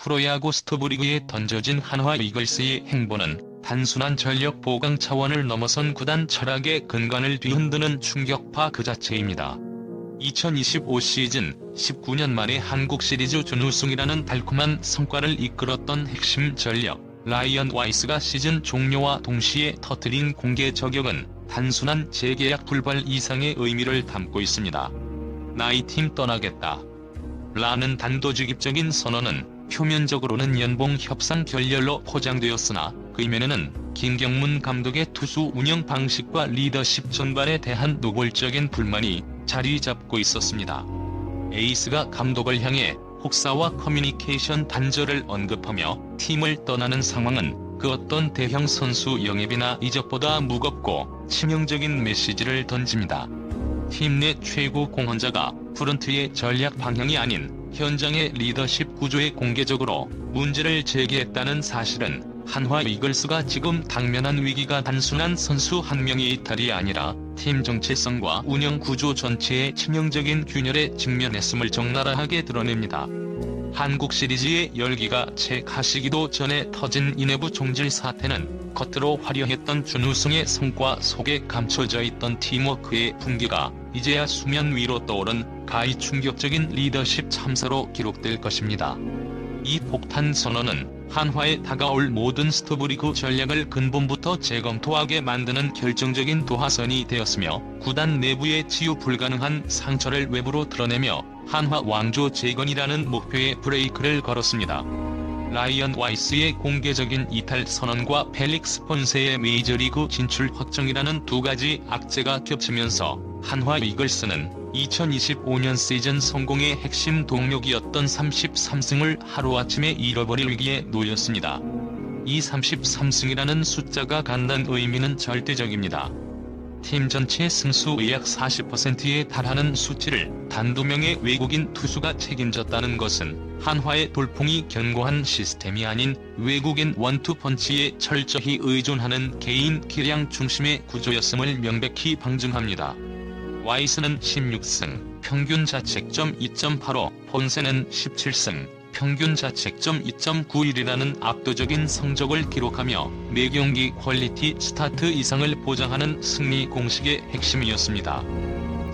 프로야구 스토브리그에 던져진 한화 이글스의 행보는 단순한 전력 보강 차원을 넘어선 구단 철학의 근간을 뒤흔드는 충격파 그 자체입니다. 2025 시즌 19년 만에 한국 시리즈 준우승이라는 달콤한 성과를 이끌었던 핵심 전력 라이언 와이스가 시즌 종료와 동시에 터뜨린 공개 저격은 단순한 재계약 불발 이상의 의미를 담고 있습니다. 나이 팀 떠나겠다. 라는 단도직입적인 선언은 표면적으로는 연봉 협상 결렬로 포장되었으나 그 이면에는 김경문 감독의 투수 운영 방식과 리더십 전반에 대한 노골적인 불만이 자리 잡고 있었습니다. 에이스가 감독을 향해 혹사와 커뮤니케이션 단절을 언급하며 팀을 떠나는 상황은 그 어떤 대형 선수 영입이나 이적보다 무겁고 치명적인 메시지를 던집니다. 팀 내 최고 공헌자가 프런트의 전략 방향이 아닌 현장의 리더십 구조에 공개적으로 문제를 제기했다는 사실은 한화 이글스가 지금 당면한 위기가 단순한 선수 한 명의 이탈이 아니라 팀 정체성과 운영 구조 전체의 치명적인 균열에 직면했음을 적나라하게 드러냅니다. 한국 시리즈의 열기가 채 가시기도 전에 터진 이 내부 총질 사태는 겉으로 화려했던 준우승의 성과 속에 감춰져 있던 팀워크의 분기가 이제야 수면 위로 떠오른 가히 충격적인 리더십 참사로 기록될 것입니다. 이 폭탄 선언은 한화에 다가올 모든 스토브리그 전략을 근본부터 재검토하게 만드는 결정적인 도화선이 되었으며 구단 내부의 치유 불가능한 상처를 외부로 드러내며 한화 왕조 재건이라는 목표에 브레이크를 걸었습니다. 라이언 와이스의 공개적인 이탈 선언과 펠릭스 폰세의 메이저리그 진출 확정이라는 두 가지 악재가 겹치면서 한화 이글스는 2025년 시즌 성공의 핵심 동력이었던 33승을 하루아침에 잃어버릴 위기에 놓였습니다. 이 33승이라는 숫자가 갖는 의미는 절대적입니다. 팀 전체 승수의 약 40%에 달하는 수치를 단두 명의 외국인 투수가 책임졌다는 것은 한화의 돌풍이 견고한 시스템이 아닌 외국인 원투펀치에 철저히 의존하는 개인 기량 중심의 구조였음을 명백히 방증합니다. 와이스는 16승, 평균 자책점 2.85, 폰세는 17승, 평균 자책점 2.91이라는 압도적인 성적을 기록하며 매경기 퀄리티 스타트 이상을 보장하는 승리 공식의 핵심이었습니다.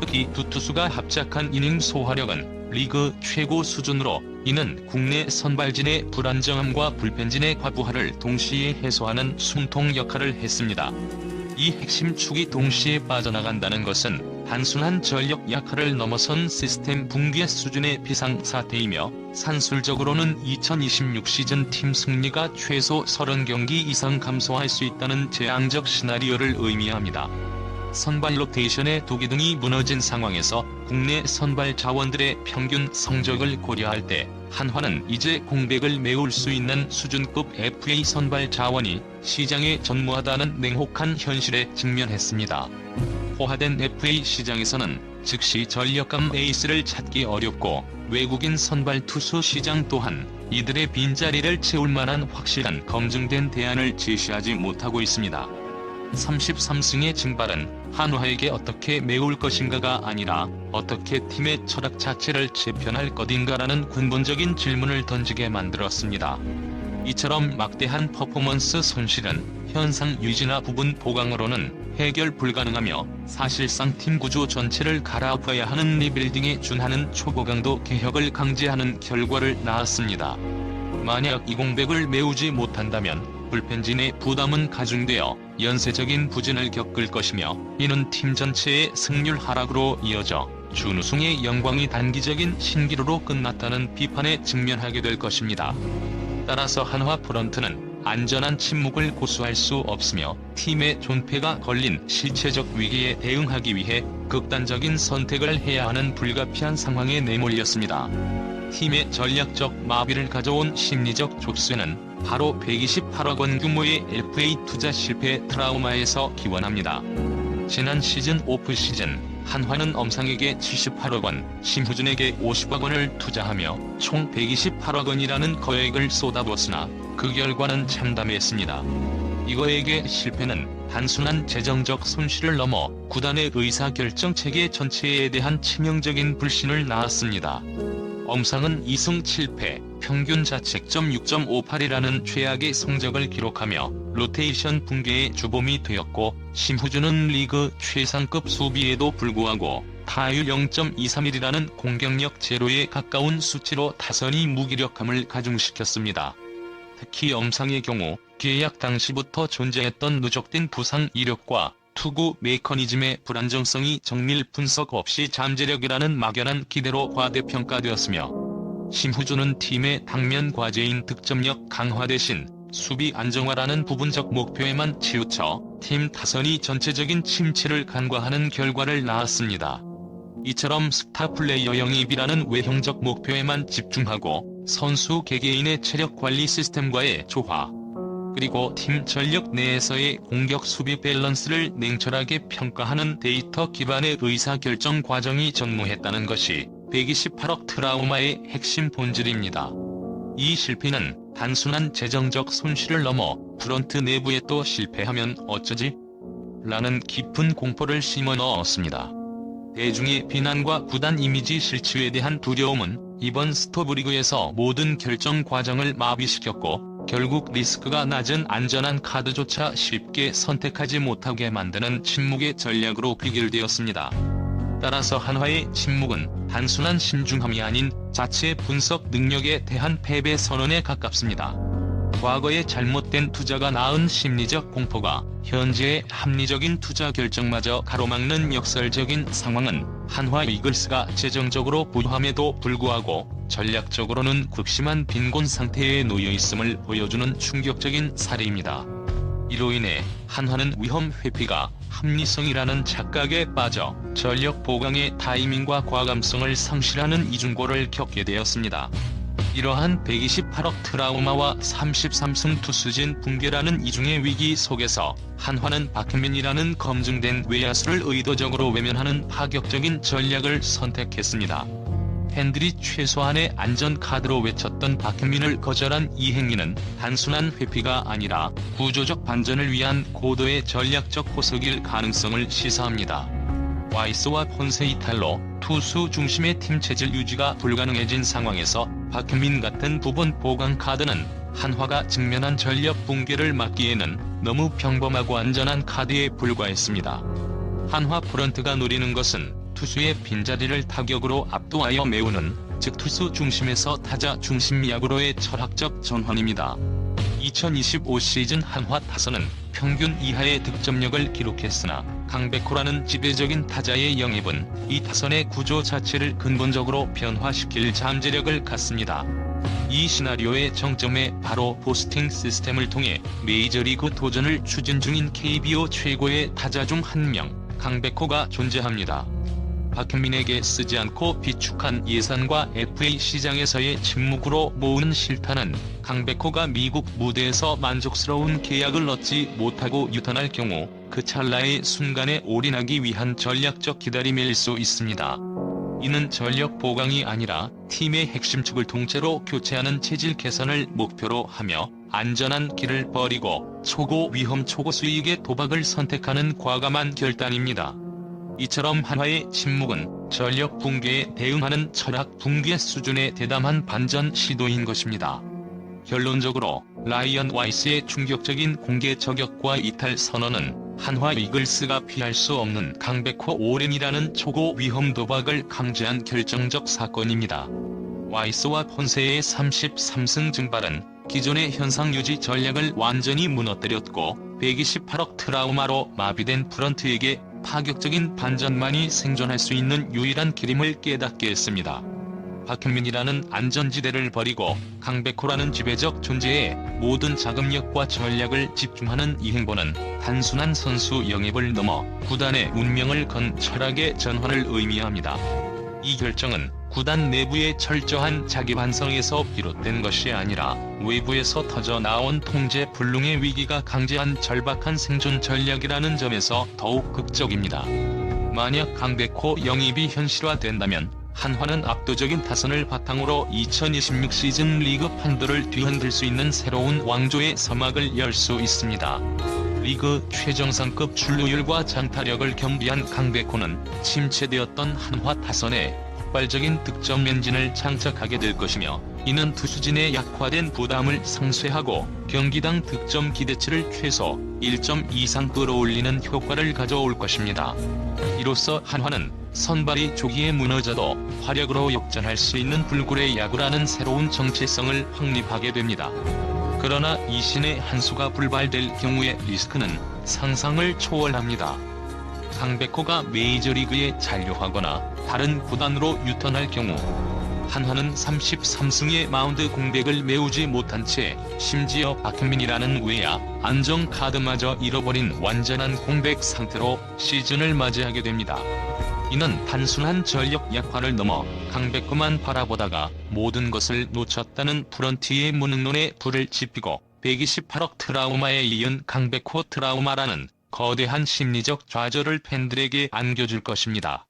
특히 두 투수가 합작한 이닝 소화력은 리그 최고 수준으로 이는 국내 선발진의 불안정함과 불펜진의 과부하를 동시에 해소하는 숨통 역할을 했습니다. 이 핵심 축이 동시에 빠져나간다는 것은 단순한 전력 약화를 넘어선 시스템 붕괴 수준의 비상사태이며 산술적으로는 2026 시즌 팀 승리가 최소 30경기 이상 감소할 수 있다는 재앙적 시나리오를 의미합니다. 선발 로테이션의 두기둥이 무너진 상황에서 국내 선발 자원들의 평균 성적을 고려할 때 한화는 이제 공백을 메울 수 있는 수준급 FA 선발 자원이 시장에 전무하다는 냉혹한 현실에 직면했습니다. 포화된 FA 시장에서는 즉시 전력감 에이스를 찾기 어렵고 외국인 선발 투수 시장 또한 이들의 빈자리를 채울 만한 확실한 검증된 대안을 제시하지 못하고 있습니다. 33승의 증발은 한화에게 어떻게 메울 것인가가 아니라 어떻게 팀의 철학 자체를 재편할 것인가라는 근본적인 질문을 던지게 만들었습니다. 이처럼 막대한 퍼포먼스 손실은 현상 유지나 부분 보강으로는 해결 불가능하며 사실상 팀 구조 전체를 갈아엎어야 하는 리빌딩에 준하는 초고강도 개혁을 강제하는 결과를 낳았습니다. 만약 이 공백을 메우지 못한다면 불펜진의 부담은 가중되어 연쇄적인 부진을 겪을 것이며 이는 팀 전체의 승률 하락으로 이어져 준우승의 영광이 단기적인 신기루로 끝났다는 비판에 직면하게 될 것입니다. 따라서 한화 프런트는 안전한 침묵을 고수할 수 없으며 팀의 존폐가 걸린 실체적 위기에 대응하기 위해 극단적인 선택을 해야 하는 불가피한 상황에 내몰렸습니다. 팀의 전략적 마비를 가져온 심리적 족쇄는 바로 128억 원 규모의 FA 투자 실패 트라우마에서 기원합니다. 지난 시즌 오프 시즌 한화는 엄상에게 78억 원, 심후준에게 50억 원을 투자하며 총 128억 원이라는 거액을 쏟아부었으나 그 결과는 참담했습니다. 이거에게 실패는 단순한 재정적 손실을 넘어 구단의 의사결정 체계 전체에 대한 치명적인 불신을 낳았습니다. 엄상은 2승 7패, 평균 자책점 6.58이라는 최악의 성적을 기록하며 로테이션 붕괴의 주범이 되었고 심후주는 리그 최상급 수비에도 불구하고 타율 0.231이라는 공격력 제로에 가까운 수치로 타선이 무기력함을 가중시켰습니다. 특히 엄상의 경우 계약 당시부터 존재했던 누적된 부상 이력과 투구 메커니즘의 불안정성이 정밀 분석 없이 잠재력이라는 막연한 기대로 과대평가되었으며 심후주는 팀의 당면 과제인 득점력 강화 대신 수비 안정화라는 부분적 목표에만 치우쳐 팀 타선이 전체적인 침체를 간과하는 결과를 낳았습니다. 이처럼 스타 플레이어 영입이라는 외형적 목표에만 집중하고 선수 개개인의 체력 관리 시스템과의 조화, 그리고 팀 전력 내에서의 공격 수비 밸런스를 냉철하게 평가하는 데이터 기반의 의사결정 과정이 전무했다는 것이 128억 트라우마의 핵심 본질입니다. 이 실패는 단순한 재정적 손실을 넘어 프런트 내부에 또 실패하면 어쩌지? 라는 깊은 공포를 심어 넣었습니다. 대중의 비난과 구단 이미지 실추에 대한 두려움은 이번 스토브리그에서 모든 결정 과정을 마비시켰고 결국 리스크가 낮은 안전한 카드조차 쉽게 선택하지 못하게 만드는 침묵의 전략으로 귀결되었습니다. 따라서 한화의 침묵은 단순한 신중함이 아닌 자체 분석 능력에 대한 패배 선언에 가깝습니다. 과거의 잘못된 투자가 낳은 심리적 공포가 현재의 합리적인 투자 결정마저 가로막는 역설적인 상황은 한화 이글스가 재정적으로 부유함에도 불구하고 전략적으로는 극심한 빈곤 상태에 놓여 있음을 보여주는 충격적인 사례입니다. 이로 인해 한화는 위험 회피가 합리성이라는 착각에 빠져 전력 보강의 타이밍과 과감성을 상실하는 이중고를 겪게 되었습니다. 이러한 128억 트라우마와 33승 투수진 붕괴라는 이중의 위기 속에서 한화는 박현민이라는 검증된 외야수를 의도적으로 외면하는 파격적인 전략을 선택했습니다. 팬들이 최소한의 안전 카드로 외쳤던 박현민을 거절한 이 행위는 단순한 회피가 아니라 구조적 반전을 위한 고도의 전략적 호석일 가능성을 시사합니다. 와이스와 폰세 이탈로 투수 중심의 팀 체질 유지가 불가능해진 상황에서 박현민 같은 부분 보강 카드는 한화가 직면한 전력 붕괴를 막기에는 너무 평범하고 안전한 카드에 불과했습니다. 한화 프런트가 노리는 것은 투수의 빈자리를 타격으로 압도하여 메우는 즉 투수 중심에서 타자 중심 야구로의 철학적 전환입니다. 2025 시즌 한화 타선은 평균 이하의 득점력을 기록했으나 강백호라는 지배적인 타자의 영입은 이 타선의 구조 자체를 근본적으로 변화시킬 잠재력을 갖습니다. 이 시나리오의 정점에 바로 포스팅 시스템을 통해 메이저리그 도전을 추진 중인 KBO 최고의 타자 중 한 명, 강백호가 존재합니다. 박현민에게 쓰지 않고 비축한 예산과 FA 시장에서의 침묵으로 모으는 실타는 강백호가 미국 무대에서 만족스러운 계약을 얻지 못하고 유턴할 경우 그 찰나의 순간에 올인하기 위한 전략적 기다림일 수 있습니다. 이는 전력 보강이 아니라 팀의 핵심축을 통째로 교체하는 체질 개선을 목표로 하며 안전한 길을 버리고 초고 위험 초고 수익의 도박을 선택하는 과감한 결단입니다. 이처럼 한화의 침묵은 전력 붕괴에 대응하는 철학 붕괴 수준의 대담한 반전 시도인 것입니다. 결론적으로 라이언 와이스의 충격적인 공개 저격과 이탈 선언은 한화 이글스가 피할 수 없는 강백호 오랜이라는 초고 위험 도박을 강제한 결정적 사건입니다. 와이스와 폰세의 33승 증발은 기존의 현상 유지 전략을 완전히 무너뜨렸고 128억 트라우마로 마비된 프런트에게 파격적인 반전만이 생존할 수 있는 유일한 길임을 깨닫게 했습니다. 박현민이라는 안전지대를 버리고 강백호라는 지배적 존재에 모든 자금력과 전략을 집중하는 이 행보는 단순한 선수 영입을 넘어 구단의 운명을 건 철학의 전환을 의미합니다. 이 결정은 구단 내부의 철저한 자기 반성에서 비롯된 것이 아니라 외부에서 터져 나온 통제 불능의 위기가 강제한 절박한 생존 전략이라는 점에서 더욱 극적입니다. 만약 강백호 영입이 현실화된다면 한화는 압도적인 타선을 바탕으로 2026 시즌 리그 판도를 뒤흔들 수 있는 새로운 왕조의 서막을 열 수 있습니다. 리그 최정상급 출루율과 장타력을 겸비한 강백호는 침체되었던 한화 타선에 폭발적인 득점 엔진을 장착하게 될 것이며 이는 투수진의 약화된 부담을 상쇄하고 경기당 득점 기대치를 최소 1점 이상 끌어올리는 효과를 가져올 것입니다. 이로써 한화는 선발이 조기에 무너져도 화력으로 역전할 수 있는 불굴의 야구라는 새로운 정체성을 확립하게 됩니다. 그러나 이신의 한 수가 불발될 경우의 리스크는 상상을 초월합니다. 강백호가 메이저리그에 잔류하거나 다른 구단으로 유턴할 경우 한화는 33승의 마운드 공백을 메우지 못한 채 심지어 박현민이라는 외야 안정 카드마저 잃어버린 완전한 공백 상태로 시즌을 맞이하게 됩니다. 이는 단순한 전력 약화를 넘어 강백호만 바라보다가 모든 것을 놓쳤다는 프런티의 무능론에 불을 지피고 128억 트라우마에 이은 강백호 트라우마라는 거대한 심리적 좌절을 팬들에게 안겨줄 것입니다.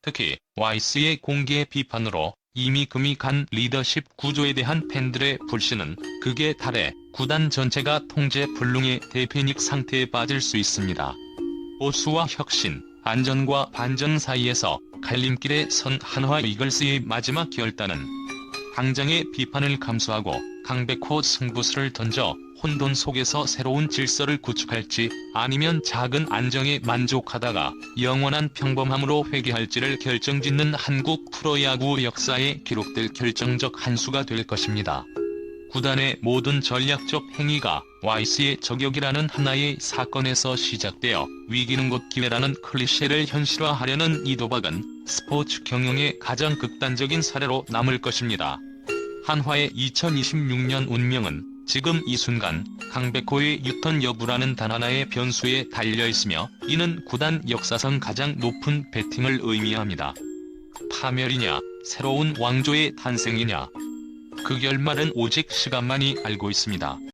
특히 와이스의 공개 비판으로 이미 금이 간 리더십 구조에 대한 팬들의 불신은 극에 달해 구단 전체가 통제 불능의 대패닉 상태에 빠질 수 있습니다. 보수와 혁신, 안전과 반전 사이에서 갈림길에 선 한화 이글스의 마지막 결단은 당장의 비판을 감수하고 강백호 승부수를 던져 혼돈 속에서 새로운 질서를 구축할지 아니면 작은 안정에 만족하다가 영원한 평범함으로 회귀할지를 결정짓는 한국 프로야구 역사에 기록될 결정적 한 수가 될 것입니다. 구단의 모든 전략적 행위가 와이스의 저격이라는 하나의 사건에서 시작되어 위기는 곧 기회라는 클리셰를 현실화하려는 이 도박은 스포츠 경영의 가장 극단적인 사례로 남을 것입니다. 한화의 2026년 운명은 지금 이 순간 강백호의 유턴 여부라는 단 하나의 변수에 달려있으며 이는 구단 역사상 가장 높은 배팅을 의미합니다. 파멸이냐, 새로운 왕조의 탄생이냐. 그 결말은 오직 시간만이 알고 있습니다.